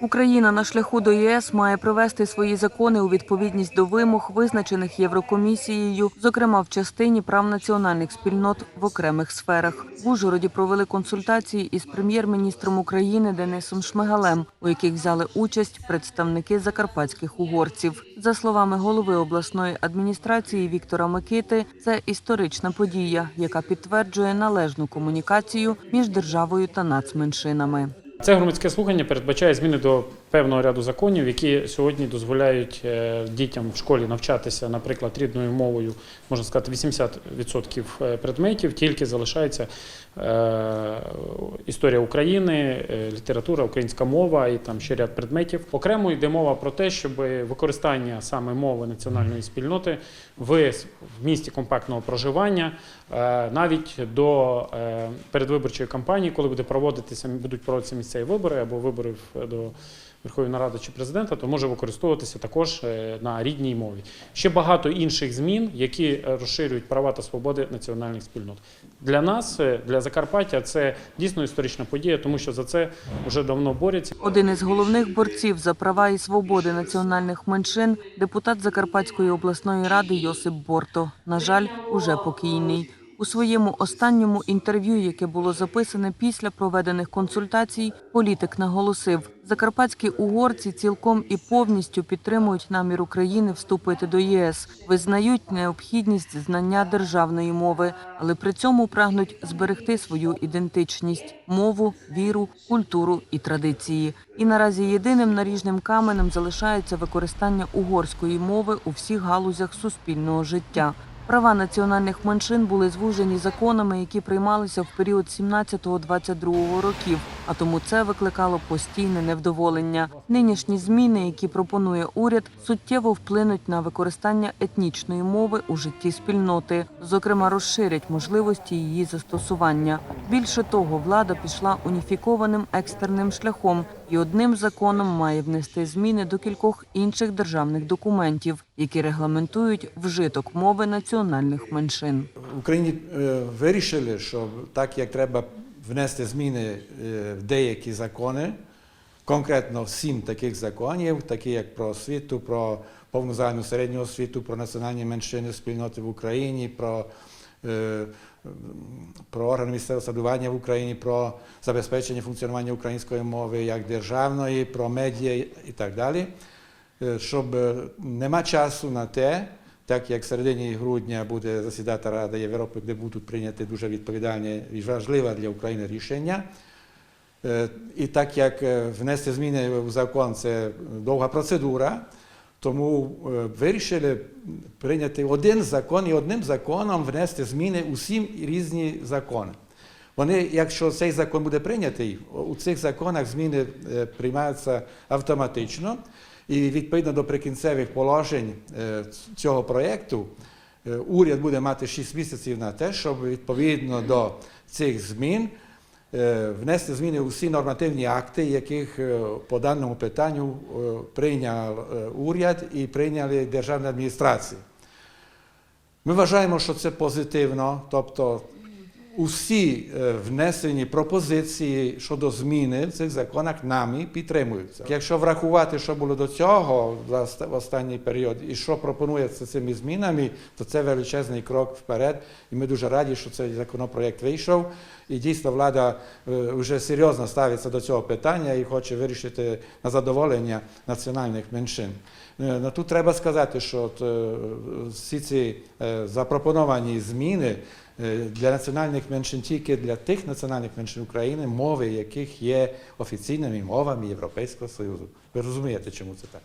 Україна на шляху до ЄС має привести свої закони у відповідність до вимог, визначених Єврокомісією, зокрема в частині прав національних спільнот в окремих сферах. В Ужгороді провели консультації із прем'єр-міністром України Денисом Шмигалем, у яких взяли участь представники закарпатських угорців. За словами голови обласної адміністрації Віктора Микити, це історична подія, яка підтверджує належну комунікацію між державою та нацменшинами. Це громадське слухання передбачає зміни до певного ряду законів, які сьогодні дозволяють е, дітям в школі навчатися, наприклад, рідною мовою, можна сказати, 80% предметів, тільки залишається е, історія України, е, література, українська мова і там ще ряд предметів. Окремо йде мова про те, щоб використання саме мови національної спільноти в місті компактного проживання е, навіть до е, передвиборчої кампанії, коли буде проводитися, будуть проводитися місцеві вибори або вибори до Верховної Ради чи президента, то може використовуватися також е, на рідній мові. Ще багато інших змін, які е, розширюють права та свободи національних спільнот. Для нас, е, для Закарпаття, це дійсно історична подія, тому що за це вже давно борються. Один із головних борців за права і свободи національних меншин депутат Закарпатської обласної ради Йосип Борто. На жаль, уже покійний. У своєму останньому інтерв'ю, яке було записане після проведених консультацій, політик наголосив: закарпатські угорці цілком і повністю підтримують намір України вступити до ЄС, визнають необхідність знання державної мови, але при цьому прагнуть зберегти свою ідентичність, мову, віру, культуру і традиції. І наразі єдиним наріжним каменем залишається використання угорської мови у всіх галузях суспільного життя. Права національних меншин були звужені законами, які приймалися в період 17-22 років, а тому це викликало постійне невдоволення. Нинішні зміни, які пропонує уряд, суттєво вплинуть на використання етнічної мови у житті спільноти, зокрема розширять можливості її застосування. Більше того, влада пішла уніфікованим екстерним шляхом і одним законом має внести зміни до кількох інших державних документів, які регламентують вжиток мови національних меншин. В Україні е, вирішили, що так як треба внести зміни е, в деякі закони, конкретно сім таких законів, такі як про освіту, про повну загальну середню освіту, про національні меншини спільноти в Україні, про, про органи місцевого самоврядування в Україні, про забезпечення функціонування української мови як державної, про медіа і так далі. Е, Щоб е, нема часу на те, так як в середині грудня буде засідати Рада Європи, де будуть прийняті дуже відповідальні і важливі для України рішення. Е, І так як е, внести зміни в закон це довга процедура, тому е, вирішили прийняти один закон і одним законом внести зміни у сім різні закони. Вони, якщо цей закон буде прийнятий, у цих законах зміни е, приймаються автоматично. І відповідно до прикінцевих положень е, цього проєкту, уряд буде мати 6 місяців на те, щоб відповідно до цих змін внести зміни у всі нормативні акти, яких е, по даному питанню е, прийняв е, уряд і прийняли державні адміністрації. Ми вважаємо, що це позитивно, тобто усі е, внесені пропозиції щодо зміни в цих законах нами підтримуються. Якщо врахувати, що було до цього в останній період, і що пропонується цими змінами, то це величезний крок вперед. І ми дуже раді, що цей законопроект вийшов. І дійсно влада е, вже серйозно ставиться до цього питання і хоче вирішити на задоволення національних меншин. Ну, Тут треба сказати, що е, всі ці е, запропоновані зміни для національних меншин тільки для тих національних меншин України, мови яких є офіційними мовами Європейського Союзу. Ви розумієте, чому це так?